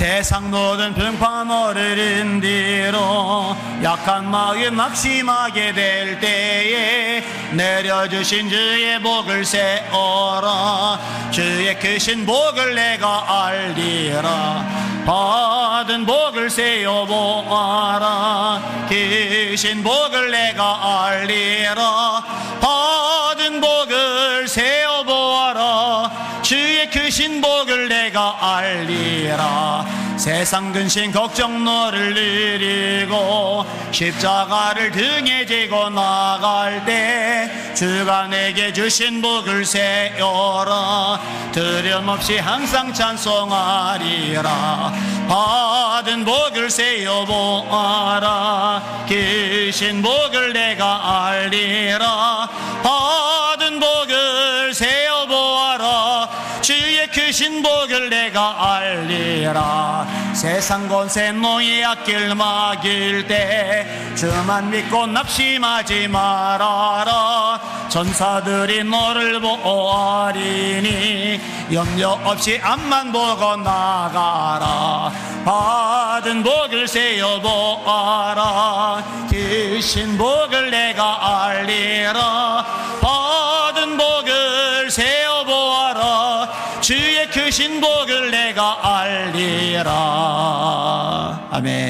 세상 모든 평판어를 인디로 약한 마음 낙심하게 될 때에 내려주신 주의 복을 세어라. 주의 크신 복을 내가 알리라. 받은 복을 세어 보아라. 크신 복을 내가 알리라 주의 크신 복을 내가 알리라. 세상 근심 걱정 너를 느리고 십자가를 등에 지고 나갈 때 주가 내게 주신 복을 세어라. 두려움없이 항상 찬송하리라. 받은 복을 세어 보아라. 크신 복을 내가 알리라 크신 복을 내가 알리라. 세상 권세 노예 앞길 막일 때 주만 믿고 낙심하지 말아라. 전사들이 너를 보아리니 염려 없이 앞만 보고 나가라. 받은 복을 세어 보아라. 크신 복을 내가 알리라. 받은 복을 주의 크신 복을 내가 알리라. 아멘